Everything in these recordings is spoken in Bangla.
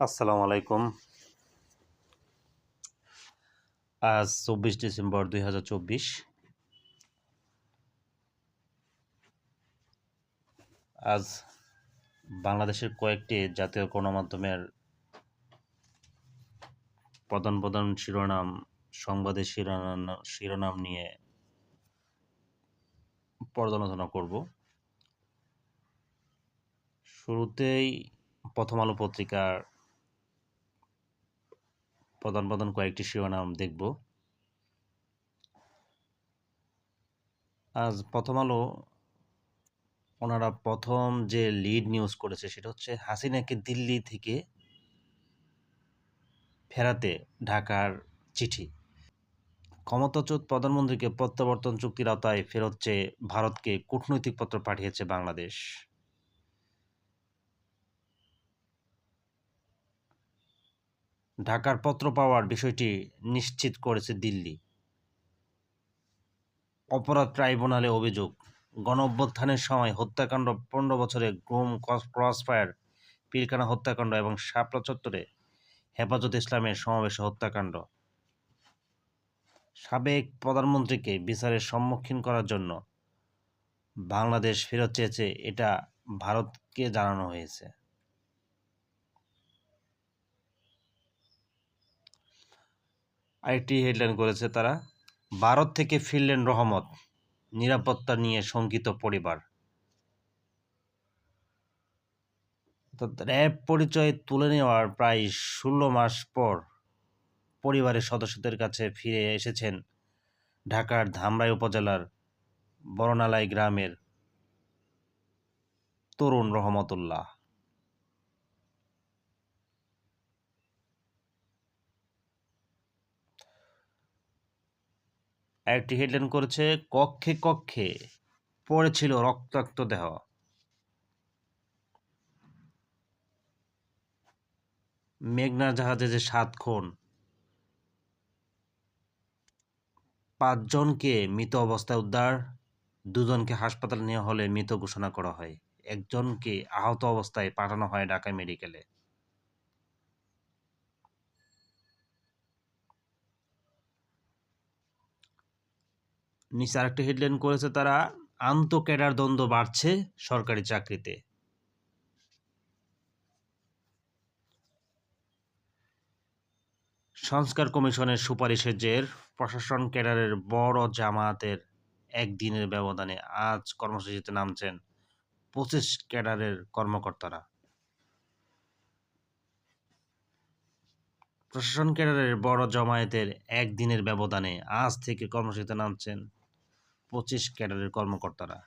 আসসালামু আলাইকুম। আজ চব্বিশ ডিসেম্বর দুই হাজার চব্বিশ। আজ বাংলাদেশের কয়েকটি জাতীয় গণমাধ্যমের প্রধান প্রধান শিরোনাম সংবাদের শিরোনাম শিরোনাম নিয়ে পর্যালোচনা করব। শুরুতেই প্রথম আলো পত্রিকার প্রধান প্রধান কয়েকটি শিরোনাম দেখব। আজ প্রথম আলো, ওনারা প্রথম যে লিড নিউজ করেছে সেটা হচ্ছে হাসিনাকে দিল্লি থেকে ফেরাতে ঢাকার চিঠি। ক্ষমতাচ্যুত প্রধানমন্ত্রীকে প্রত্যাবর্তন চুক্তির আওতায় ফেরত চেয়ে ভারতকে কূটনৈতিক পত্র পাঠিয়েছে বাংলাদেশ। ঢাকার পত্র পাওয়ার বিষয়টি নিশ্চিত করেছে দিল্লি। অপরাধ ট্রাইব্যুনালে অভিযোগ গণ অভ্যুত্থানের সময় হত্যাকাণ্ড পনেরো বছরে গুম ক্রসফায়ার, পিলখানা হত্যাকাণ্ড এবং শাপলা চত্বরে হেফাজত ইসলামের সমাবেশে হত্যাকাণ্ড। সাবেক প্রধানমন্ত্রীকে বিচারের সম্মুখীন করার জন্য বাংলাদেশ ফেরত চেয়েছে, এটা ভারতকে জানানো হয়েছে। আরেকটি হেডলাইন করেছে তারা, ভারত থেকে ফিরলেন রহমত, নিরাপত্তা নিয়ে শঙ্কিত পরিবার। র্যাব পরিচয় তুলে নেওয়ার প্রায় ষোলো মাস পর পরিবারের সদস্যদের কাছে ফিরে এসেছেন ঢাকার ধামরাই উপজেলার বরনালাই গ্রামের তরুণ রহমতুল্লাহ। একটি হেডলাইন করেছে, কক্ষে কক্ষে পড়েছিল রক্তাক্ত দেহ। মেঘনা জাহাজে যে সাত খুন, পাঁচজনকে মৃত অবস্থায় উদ্ধার, দুজনকে হাসপাতালে নেওয়া হলে মৃত ঘোষণা করা হয়। একজনকে আহত অবস্থায় পাঠানো হয় ঢাকা মেডিকেলে। নিচে আরেকটা হেডলাইন করেছে তারা আন্ত ক্যাডার দ্বন্দ্ব বাড়ছে সরকারি চাকরিতে। সংস্কার কমিশনের সুপারিশের জের, প্রশাসন ক্যাডারের বড় জামায়াতের একদিনের ব্যবধানে আজ কর্মসূচিতে নামছেন পঁচিশ ক্যাডারের কর্মকর্তারা। প্রশাসন ক্যাডারের বড় জমায়েতের একদিনের ব্যবধানে আজ থেকে কর্মসূচিতে নামছেন পঁচিশ ক্যাডারের কর্মকর্তারা।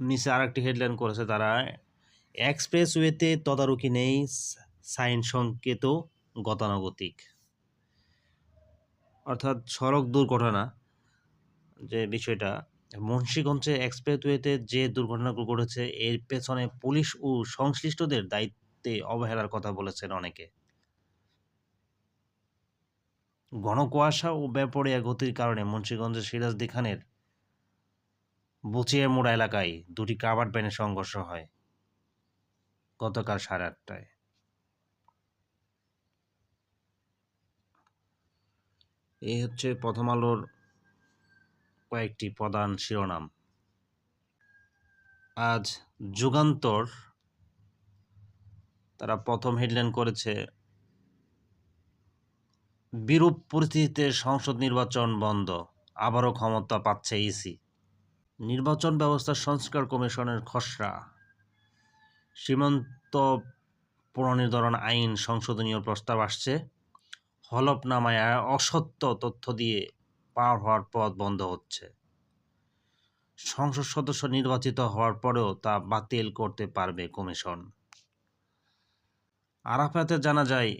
নিচে আরেকটি হেডলাইন করেছে তারা এক্সপ্রেসওয়েতে তদারকি নেই, সাইন সংকেত গতানুগতিক। অর্থাৎ সড়ক দুর্ঘটনা যে বিষয়টা, মুন্সীগঞ্জে এক্সপ্রেসওয়েতে যে দুর্ঘটনাগুলো ঘটেছে, এর পেছনে পুলিশ ও সংশ্লিষ্টদের দায়িত্বে অবহেলার কথা বলেছেন অনেকে। ঘন কুয়াশা ও বেপরিয়া গতির কারণে মুন্সীগঞ্জের সিরাজদি খানের বুচিয়া মোড়া এলাকায় দুটি কাবার ভ্যানের সংঘর্ষ হয় গতকাল সাড়ে আটটায়। এই হচ্ছে প্রথম আলোর কয়েকটি প্রধান শিরোনাম। আজ যুগান্তর, তারা প্রথম হেডলাইন করেছে বিরূপ পরিস্থিতিতে সংসদ নির্বাচন বন্ধ। আবারও ক্ষমতা পাচ্ছে ইসি। নির্বাচন ব্যবস্থা সংস্কার কমিশনের খসড়া। সীমান্ত পুনর্নির্ধারণ আইন সংশোধনীয় প্রস্তাব আসছে। হলফনামায় অসত্য তথ্য দিয়ে পার হওয়ার পথ বন্ধ হচ্ছে। সংসদ সদস্য নির্বাচিত হওয়ার পরেও তা বাতিল করতে পারবে কমিশন। আরাফাতে জানা যায়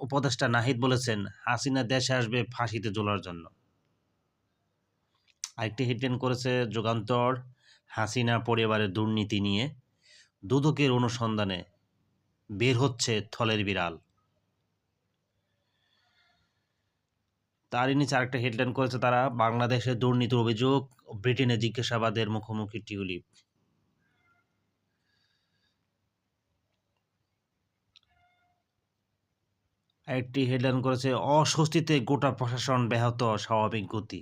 উপদেষ্টা নাহিদ বলেছেন, হাসিনা দেশে আসবে ফাঁসিতে ঝোলার জন্য। আরেকটি হেডলাইন করেছে যুগান্তর, হাসিনা পরিবারের দুর্নীতি নিয়ে দুদকের অনুসন্ধানে বের হচ্ছে থলের বিড়াল। তারই নিচে আরেকটা হেডলাইন করেছে তারা বাংলাদেশের দুর্নীতির অভিযোগ, ব্রিটেনে জিজ্ঞাসাবাদের মুখোমুখি টিউলিপ। আরেকটি হেডলাইন করেছে, অস্বস্তিতে গোটা প্রশাসন ব্যাহত স্বাভাবিক গতি।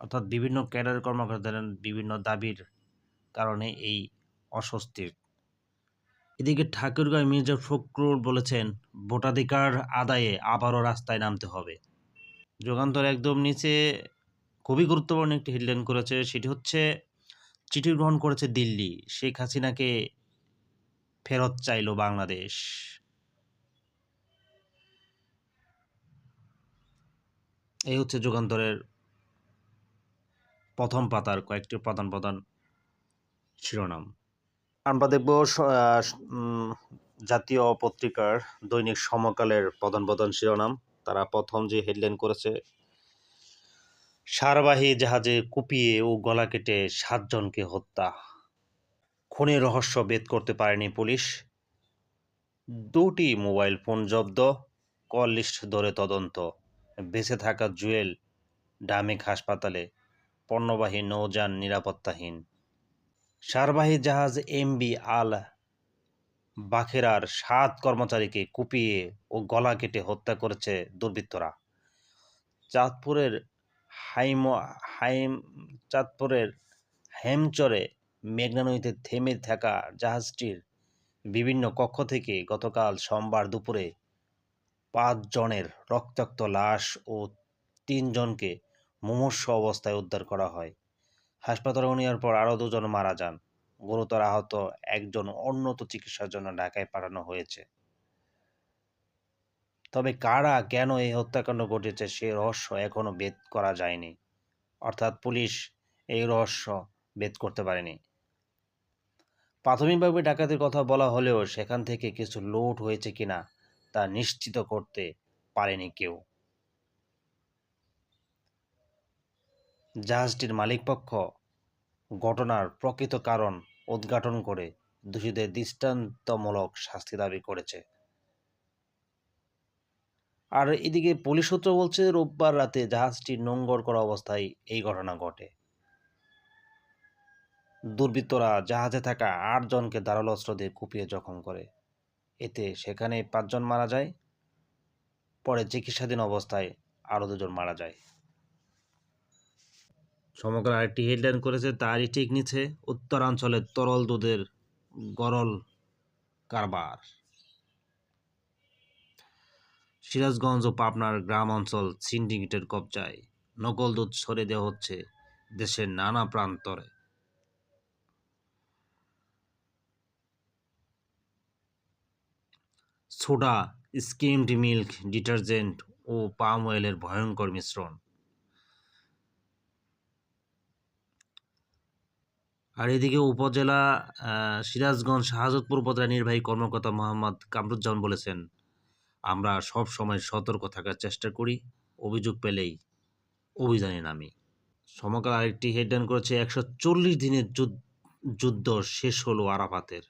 অর্থাৎ বিভিন্ন ক্যাডার কর্মকর্তাদের বিভিন্ন দাবির কারণে এই অস্বস্তির। এদিকে ঠাকুরগাঁও মির্জা ফখরুল বলেছেন, ভোটাধিকার আদায়ে আবারও রাস্তায় নামতে হবে। যুগান্তর একদম নিচে খুবই গুরুত্বপূর্ণ একটি হেডলাইন করেছে, সেটি হচ্ছে, চিঠি গ্রহণ করেছে দিল্লি, শেখ হাসিনাকে ফেরত চাইল বাংলাদেশ। এই হচ্ছে যুগান্তরের প্রথম পাতার কয়েকটি প্রধান প্রধান শিরোনাম। আমরা দেখব জাতীয় পত্রিকার দৈনিক সমকালের প্রধান প্রধান শিরোনাম। তারা প্রথম যে হেডলাইন করেছে, সারবাহী জাহাজে কুপিয়ে ও গলা কেটে সাতজনকে হত্যা। খুনের রহস্য বেদ করতে পারেনি পুলিশ। দুটি মোবাইল ফোন জব্দ কল লিস্ট ধরে তদন্ত। বেঁচে থাকা জুয়েল ডামেক হাসপাতালে পণ্যবাহী নৌযান নিরাপত্তাহীন। সারবাহী জাহাজ এমবি আল বাখেরার সাত কর্মচারীকে কুপিয়ে ও গলা কেটে হত্যা করেছে দুর্বৃত্তরা। চাঁদপুরের হাইম হাইম, চাঁদপুরের হেমচরে মেঘনা নদীতে থেমে থাকা জাহাজটির বিভিন্ন কক্ষ থেকে গতকাল সোমবার দুপুরে পাঁচ জনের রক্তাক্ত লাশ ও তিনজনকে মুমূর্ষ অবস্থায় উদ্ধার করা হয়। হাসপাতালে নেওয়ার পর আরও দুজন মারা যান। গুরুতর আহত একজন উন্নত চিকিৎসার জন্য ঢাকায় পাঠানো হয়েছে। তবে কারা, কেন এই হত্যাকাণ্ড ঘটেছে সে রহস্য এখনও ভেদ করা যায়নি। অর্থাৎ পুলিশ এই রহস্য ভেদ করতে পারেনি। প্রাথমিকভাবে ডাকাতির কথা বলা হলেও সেখান থেকে কিছু লুট হয়েছে কিনা তা নিশ্চিত করতে পারেনি কেউ। জাহাজটির মালিকপক্ষ ঘটনার প্রকৃত কারণ উদ্ঘাটন করে দোষীদের দৃষ্টান্তমূলক শাস্তি দাবি করেছে। আর এদিকে পুলিশ সূত্র বলছে, রোববার রাতে জাহাজটি নোঙ্গর করা অবস্থায় এই ঘটনা ঘটে। দুর্বৃত্তরা জাহাজে থাকা আট জনকে ধারালো অস্ত্র দিয়ে কুপিয়ে জখম করে। এতে সেখানে পাঁচজন মারা যায়, পরে চিকিৎসাধীন অবস্থায় আরও দুজন মারা যায়। সমগ্র আরেকটি হেডলাইন করেছে, তারই ঠিক নিচে উত্তরাঞ্চলের তরল দুধের গরল কারবার। সিরাজগঞ্জ ও পাবনার গ্রাম অঞ্চল সিন্ডিকেটের কবজায় নকল দুধ সরে দেওয়া হচ্ছে দেশের নানা প্রান্তরে। সোডা, স্কিমড মিল্ক, ডিটারজেন্ট ও পাম অয়েলের ভয়ঙ্কর মিশ্রণ। আর এদিকে উপজেলা সিরাজগঞ্জ শাহজাদপুর উপজেলা নির্বাহী কর্মকর্তা মোহাম্মদ কামরুজ্জামান বলেছেন, আমরা সব সময় সতর্ক থাকার চেষ্টা করি, অভিযোগ পেলেই অভিযানে নামি। সমকাল আরেকটি হেডলাইন করেছে, একশো চল্লিশ দিনের যুদ্ধ যুদ্ধ শেষ হলো আরাফাতের।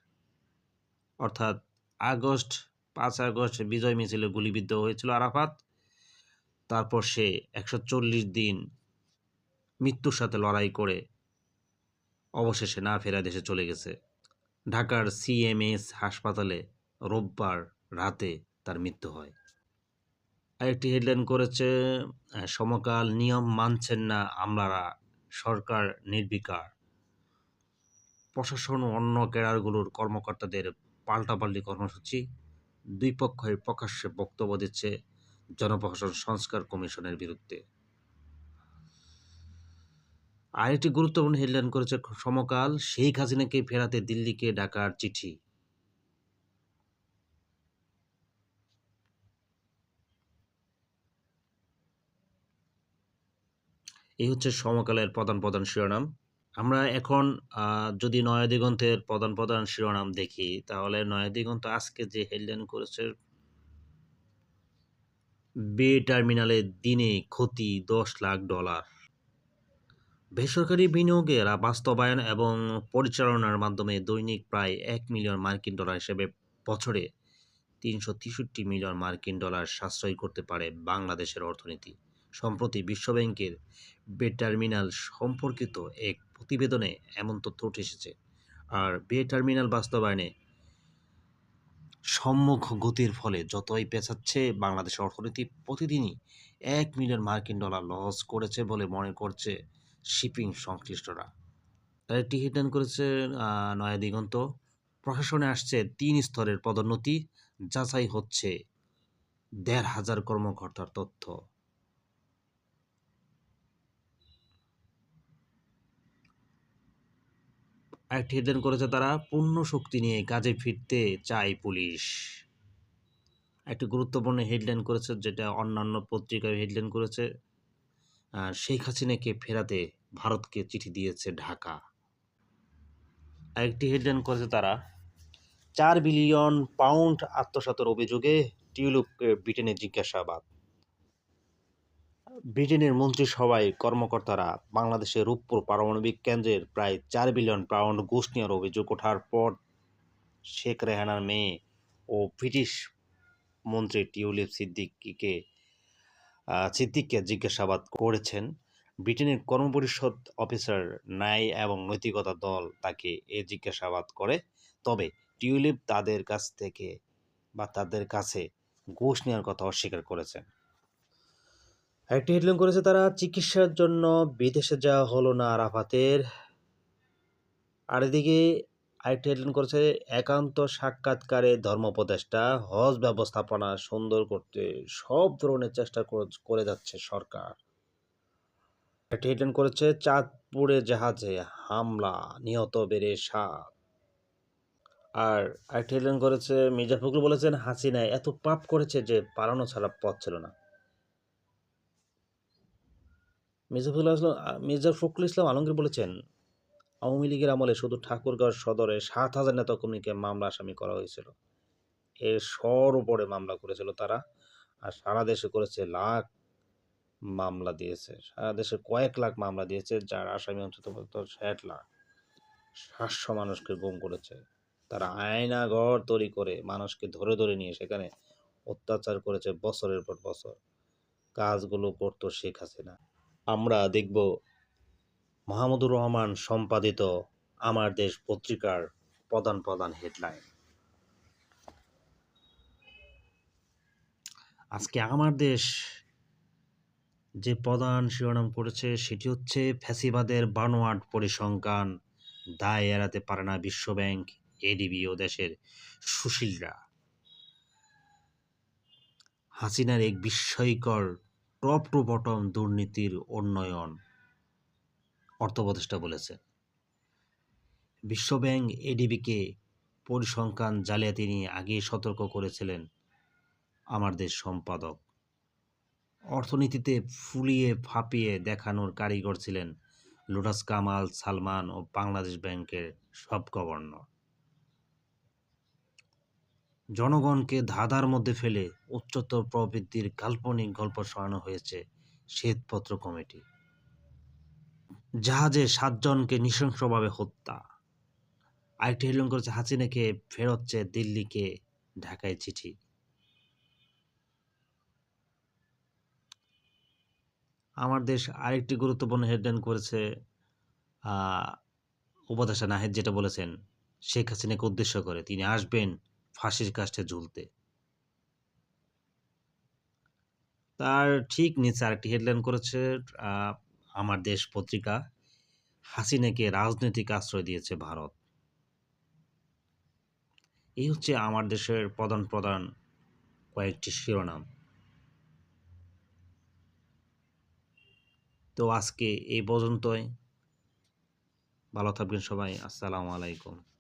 অর্থাৎ আগস্ট পাঁচ আগস্ট বিজয় মিছিলে গুলিবিদ্ধ হয়েছিল আরাফাত। তারপর সে একশো চল্লিশ দিন মৃত্যুর সাথে লড়াই করে অবশেষে না ফেরা দেশে চলে গেছে। ঢাকার সিএমএস হাসপাতালে রোববার রাতে তার মৃত্যু হয়। আরেকটি হেডলাইন করেছে সমকাল নিয়ম মানছেন না আমলারা, সরকার নির্বিকার। প্রশাসন ও অন্য ক্যাডারগুলোর কর্মকর্তাদের পাল্টাপাল্টি কর্মসূচি দুই পক্ষই প্রকাশ্যে বক্তব্য দিচ্ছে জনপ্রশাসন সংস্কার কমিশনের বিরুদ্ধে। আরেকটি গুরুত্বপূর্ণ হেডলাইন করেছে সমকাল, শেখ হাসিনাকে ফেরাতে দিল্লিকে ডাকার চিঠি। এই হচ্ছে সমকালের প্রধান প্রধান শিরোনাম। আমরা এখন যদি নয়া দিগন্তের প্রধান প্রধান শিরোনাম দেখি, তাহলে নয়া দিগন্ত আজকে যে হেডলাইন করেছে বে টার্মিনালে দিনে ক্ষতি দশ লাখ ডলার। বেসরকারি বিনিয়োগের বাস্তবায়ন এবং পরিচালনার মাধ্যমে দৈনিক প্রায় এক মিলিয়ন মার্কিন ডলার হিসেবে বছরে তিনশো তেষট্টি মিলিয়ন মার্কিন ডলার সাশ্রয় করতে পারে বাংলাদেশের অর্থনীতি। সম্প্রতি বিশ্বব্যাংকের বে টার্মিনাল সম্পর্কিত এক প্রতিবেদনে এমন তথ্য উঠে এসেছে। আর বে টার্মিনাল বাস্তবায়নে সম্মুখ গতির ফলে যতই পেঁচাচ্ছে, বাংলাদেশের অর্থনীতি প্রতিদিনই এক মিলিয়ন মার্কিন ডলার লস করেছে বলে মনে করছে শিপিং সংশ্লিষ্টরা। আরেকটি হেডলাইন করেছে নয়া দিগন্ত। প্রশাসনে আসছে তিন স্তরের পদোন্নতি, যাচাই হচ্ছে দেড় হাজার কর্মকর্তার তথ্য। আরেকটি হেডলাইন করেছে তারা, পূর্ণ শক্তি নিয়ে কাজে ফিরতে চায় পুলিশ। একটি গুরুত্বপূর্ণ হেডলাইন করেছে, যেটা অন্যান্য পত্রিকায় হেডলাইন করেছে শেখ হাসিনাকে ফেরাতে ভারতকে চিঠি দিয়েছে ঢাকা। আরেকটি হেডলাইন করেছে তারা, চার বিলিয়ন পাউন্ড আত্মসাতের অভিযোগে টিউলিপকে ব্রিটেনে জিজ্ঞাসাবাদ। ব্রিটেনের মন্ত্রিসভায় কর্মকর্তারা বাংলাদেশের রূপপুর পারমাণবিক কেন্দ্রের প্রায় চার বিলিয়ন পাউন্ড ঘুষ নেওয়ার অভিযোগ ওঠার পর শেখ রেহানার মেয়ে ও ব্রিটিশ মন্ত্রী টিউলিপ সিদ্দিকিকে সিদ্দিককে জিজ্ঞাসাবাদ করেছেন। ব্রিটেনের কর্মপরিষদ অফিসার ন্যায় এবং নৈতিকতা দল তাকে এ জিজ্ঞাসাবাদ করে। তবে টিউলিপ তাদের কাছ থেকে বা তাদের কাছে ঘুষ নেওয়ার কথা অস্বীকার করেছেন। একটি হেডলাইন করেছে তারা, চিকিৎসার জন্য বিদেশে যাওয়া হলো না আরাফাতের। আর এদিকে আরেকটি হেডলাইন করেছে, একান্ত সাক্ষাৎকারে ধর্মোপদেষ্টা হজ ব্যবস্থাপনা সুন্দর করতে সব ধরনের চেষ্টা করে- করে যাচ্ছে সরকার। একটি হেডলাইন করেছে, চাঁদপুরে জাহাজে হামলা নিহত বেড়ে সাত। আর আরেকটি হেডলাইন করেছে, মির্জা ফখরুল বলেছেন হাসিনা এত পাপ করেছে যে পালানো ছাড়া পথ ছিল না। মির্জা ফখরুল আসলাম মির্জা ফখরুল ইসলাম আলমগীর বলেছেন, আওয়ামী লীগের আমলে শুধু ঠাকুরগাঁও সদরে সাত হাজার নেতা কর্মীকে মামলা আসামি করা হয়েছিল। এর সর উপরে মামলা করেছিল তারা, আর সারা দেশে করেছে লাখ মামলা দিয়েছে। সারা দেশে কয়েক লাখ মামলা দিয়েছে, যার আসামি অন্তত ষাট লাখ। সাতশো মানুষকে গুম করেছে। তারা আয়নাঘর তৈরি করে মানুষকে ধরে ধরে নিয়ে সেখানে অত্যাচার করেছে বছরের পর বছর। কাজগুলো করতো শেখ হাসিনা। আমরা দেখব মাহমুদুর রহমান সম্পাদিত আমার দেশ পত্রিকার প্রধান প্রধান হেডলাইন আজকে আমার দেশ যে প্রধান শিরোনাম করেছে, সেটি হচ্ছে ফ্যাসিবাদের বানোয়াট পরিসংখ্যান দায় এড়াতে পারে না বিশ্বব্যাংক, এডিবি ও দেশের সুশীলরা। হাসিনার এক বিস্ময়কর টপ টু বটম দুর্নীতির উন্নয়ন অর্থ উপদেষ্টা বলেছে। বিশ্বব্যাংক এডিবিকে পরিসংখ্যান জালিয়াতি নিয়ে আগেই সতর্ক করেছিলেন আমার দেশ সম্পাদক। অর্থনীতিতে ফুলিয়ে ফাঁপিয়ে দেখানোর কারিগর ছিলেন লোটাস কামাল, সালমান ও বাংলাদেশ ব্যাংকের সব গভর্নর। জনগণকে ধাঁধার মধ্যে ফেলে উচ্চতর প্রবৃদ্ধির কাল্পনিক গল্প শোনানো হয়েছে শ্বেতপত্র কমিটি। জাহাজে সাতজনকে নৃশংসভাবে হত্যা। আরেকটি হেডলাইন করেছে হাসিনাকে, ফেরচ্ছে দিল্লিকে ঢাকায় চিঠি। আমার দেশ আরেকটি গুরুত্বপূর্ণ হেডলাইন করেছে উপদেষ্টা নাহিদ যেটা বলেছেন, শেখ হাসিনাকে উদ্দেশ্য করে। তিনি আসবেন ফাঁসির কাষ্টে ঝুলতে। তার ঠিক নিচে আরেকটি হেডলাইন করেছে আমার দেশ পত্রিকা, হাসিনাকে রাজনৈতিক আশ্রয় দিয়েছে ভারত। এই হচ্ছে আমার দেশের প্রধান প্রধান কয়েকটি শিরোনাম। তো আজকে এই পর্যন্তই। ভালো থাকবেন সবাই। আসসালামু আলাইকুম।